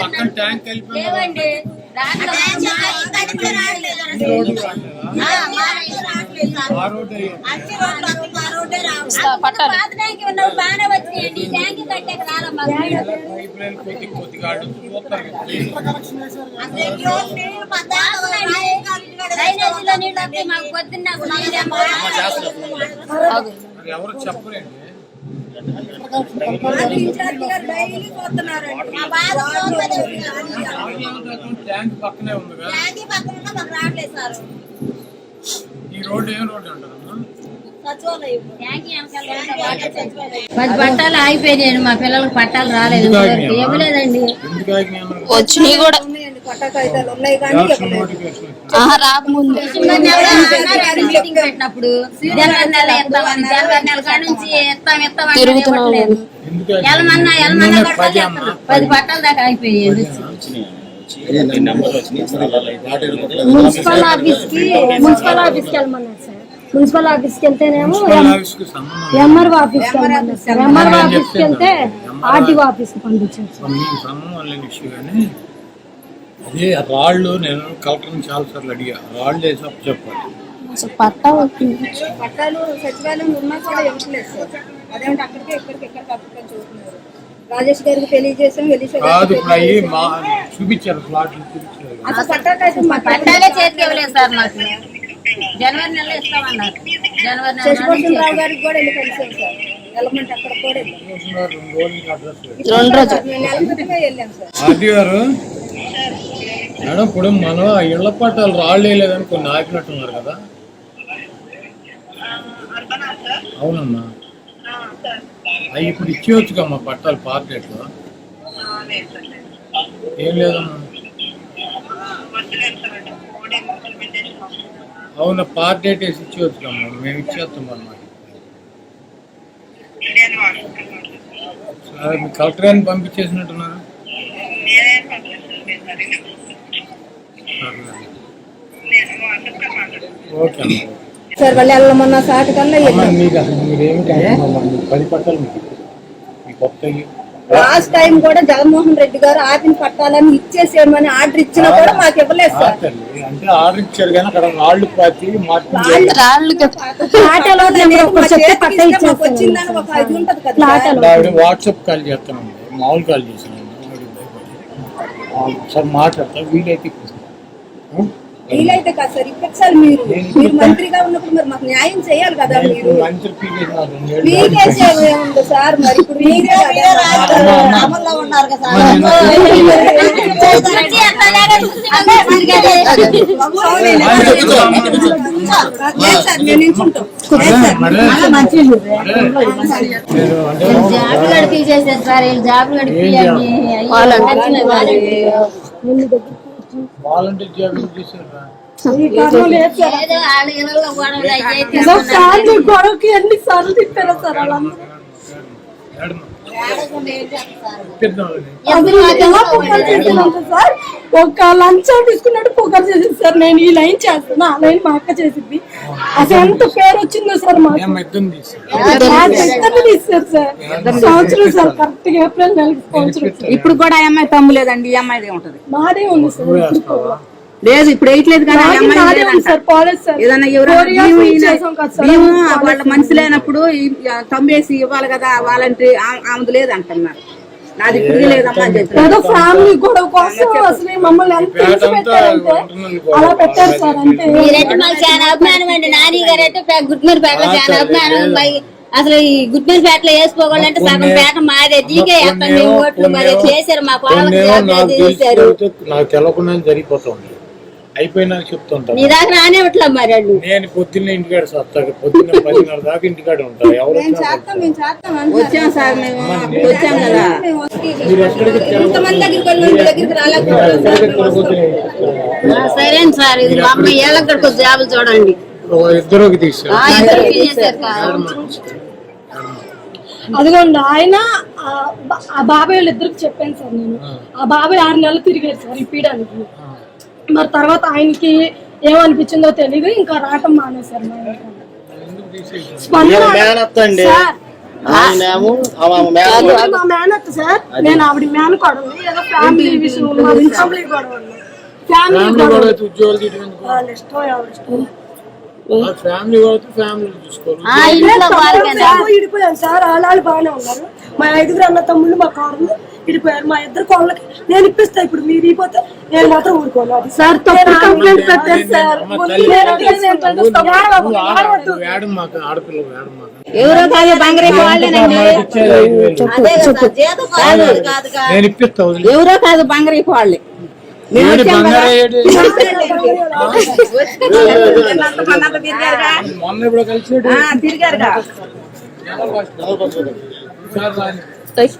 పక్కన ట్యాంక్ మాకు పొద్దున్న. మరి ఎవరు చెప్పరండి? మా బాధ చూడలేదు. ట్యాంక్ పక్కనే ఉందిగా ఈ రోడ్డు ఏం రోడ్డు. పది పట్టాలు ఆగిపోయినాయండి మా పిల్లలకు పట్టాలు రాలేదు? ఇవ్వలేదండి? వచ్చినాయి కూడా. రాకముందు. మీటింగ్ పెట్టినప్పుడు. జనవరి నెల జనవరి నెల కాడ నుంచి తిరుగుతున్నాం? ఎలమన్నా పది పట్టాలు దాకా అయిపోయాయి. మున్సిపల్ ఆఫీస్కి మున్సిపల్ ఆఫీస్కి వెళ్ళమన్నారు సార్. మున్సిపల్ ఆఫీస్కి వెళ్తేనేమో మున్సిపల్ ఆఫీస్కి సంబంధం లేదు. ఎంఆర్ఓ ఆఫీస్ వెళ్ళమన్నారు సార్. ఎంఆర్ఓ ఆఫీస్కి వెళ్తే ఆర్టీఓ ఆఫీస్కి పంపించారు అదే రాళ్ళు నేను కలెక్టర్ని చాలా సార్లు అడిగా. రాళ్ళు వేసి అప్పు చెప్పాలి. అసలు పట్టా వచ్చింది పట్టాలు సచివాలయం ఉన్నా కూడా ఇవ్వట్లేదు సార్. అదేమిటి అక్కడికి ఇక్కడికి ఎక్కడికి అప్పటికి చూస్తున్నారు. రాజేష్ గారికి తెలియజేసాం వెలిసా కాదు ఇప్పుడు అవి మా చూపించారు ప్లాట్లు చూపించారు. అసలు పట్టాకైతే మా పట్టాలే చేతికి ఇవ్వలేదు సార్ మాకు. జనవరి నెలలో ఇస్తామన్నారు. జనవరి నెల శశిభూషణ్ రావు గారికి కూడా వెళ్ళి కలిసాం సార్. వెళ్ళమంటే అక్కడ కూడా వెళ్ళాం. రెండు రోజులు. మేము నెల క్రితమే వెళ్ళాం సార్. ఆర్టీ గారు మేడం ఇప్పుడు మనం ఇళ్ళ పట్టాలు రాళ్ళు వేయలేదని కొన్ని ఆపినట్టున్నారు కదా. అవునమ్మా. అవి ఇప్పుడు ఇచ్చేవచ్చు కమ్మా పట్టాలు పార్కెట్లో ఏం లేదమ్మా. అవునా పార్ట్ డేట్ వేసి ఇచ్చేవచ్చు కమ్మా మేము ఇచ్చేస్తాం అన్నమాట సరే మీ కలెక్టర్ గారిని పంపించేసినట్టున్నారు? సార్ వాళ్ళు వెళ్ళమన్న సాటి కల్లా అమ్మా మీకు అసలు మీరేమిటి అంటున్నారమ్మా? మీకు పది పట్టాలు మీకు. మీ కొత్తవి లాస్ట్ టైం కూడా జగన్మోహన్ రెడ్డి గారు ఆపిన పట్టాలని ఇచ్చేసేయమని ఆర్డర్ ఇచ్చినా కూడా మాకు ఇవ్వలేదు సార్. అంటే ఆర్డర్ ఇచ్చారు కానీ అక్కడ రాళ్ళు పాతి వాట్సాప్ కాల్ చేస్తాను మామూలు కాల్ చేసాను సార్ మాట్లాడతా వీలైతే కాదు సార్ ఇప్పటిసారి మీరు మీరు మంత్రిగా ఉన్నప్పుడు మరి మాకు న్యాయం చేయాలి కదా మీరు ఏముంది సార్ మరి ఇప్పుడు మీరే కదా అమల్లో ఉన్నారు కదా సార్ నేను జాబ్ గడిపించేసారు సార్ వీళ్ళు జాబ్? వాలంటీర్ జాబ్ చేశారా గొడవకి ఎన్ని సార్లు తిప్పారో సార్ వాళ్ళందరూ. సార్ ఒక లంచం తీసుకున్నట్టు పొగరు చేసింది సార్. నేను ఈ లైన్ చేస్తాను ఆ లైన్ మా అక్క చేసింది. అసలు ఎంత పేరు వచ్చిందో సార్ మాకు. తీస్తారు సార్? సంవత్సరం సార్ కరెక్ట్గా ఏప్రిల్ నెలకి సంవత్సరం. ఇప్పుడు కూడా ఆ అమ్మాయి తమ్ము లేదండి ఈ అమ్మాయిదే ఉంటది. మాదే ఉంది సార్? లేదు ఇప్పుడు వేయట్లేదు కానీ ఏదన్నా వాళ్ళ మనిషి లేనప్పుడు తమ్మేసి ఇవ్వాలి కదా వాలంటీ ఆమెది లేదంటున్నారు. నాది ఇప్పుడు లేదమ్మా అని ఫ్యామిలీ గొడవ కోసం అసలు మమ్మల్ని పేట. అలా పెట్టారు సార్ అంటే మాకు చాలా అభిమానం అండి. నాని గారు అంటే గుడ్మీర పేటలో చాలా అభిమానం. అసలు ఈ గుడ్మీర పేటలో వేసుకోవాలంటే సగం పేట మాదే మేము ఓట్లు మరి చేశారు మా పొలం చేశారు. నాకు తెలవకుండా జరిగిపోతుంది. అయిపోయినాక చెప్తుంటాను నీ దాకా రానివ్వట్లే మరి వాళ్ళు? నేను పొద్దున్నే ఇంటికాడ వస్తాను పొద్దున్న పదిన్నర దాకా ఇంటికాడ ఉంటాను ఎవరు వచ్చినా చేస్తాం మేము చేస్తాం వచ్చాం సార్ మేము వచ్చాం కదా. మేము వస్తే మీరు ఎక్కడికి దగ్గరికి దగ్గరికి రాలేకపోతున్నాం సార్? ఆ, సరే సార్ ఇది మా అమ్మ ఏళ్ళకి వచ్చి జాబులు చూడండి. ఇద్దరుకి తీసారు ఆ, చేశారు కాదు. అదిగోండి ఆయన ఆ బా- ఆ బాబాయ్ వాళ్ళిద్దరికి చెప్పాను సార్ నేను. ఆ. బాబాయ్ ఆరు నెలలు తిరిగారు సార్ ఇప్పించడానికి మరి తర్వాత ఆయనకి ఏమనిపించిందో తెలియదు ఇంకా రావటం మానేశారు మా ఇంట్లో. స్పందన మేనత్తండి ఆయనేమో ఆమె మేన ఆవిడ మా మేనత్త సార్. నేను ఆవిడ మేనకోడలు ఏదో ఫ్యామిలీ విషయం ఫ్యామిలీ. ఫ్యామిలీ ఇష్టం ఎవరి ఇష్టం? ఫ్యామిలీ ఫ్యామిలీ చూసుకోవాలి. సార్. వాళ్ళు బాగానే ఉన్నారు. మా ఐదుగురు అన్న తమ్ముళ్ళు మా కారులు ఇడిపోయారు మా ఇద్దరు కోళ్ళకి నేను ఇప్పిస్తా ఇప్పుడు మీరు ఇపోతే నేను మాత్రం ఊరుకోను. అది సార్ కంప్లైంట్ పెట్టారు సార్ ఎవరో కాదు బంగారు వాళ్ళేనండి. ఎవరో కాదు బంగారు వాళ్ళే మొన్న ఇప్పుడు కలిసాడు ఆ, Sprich!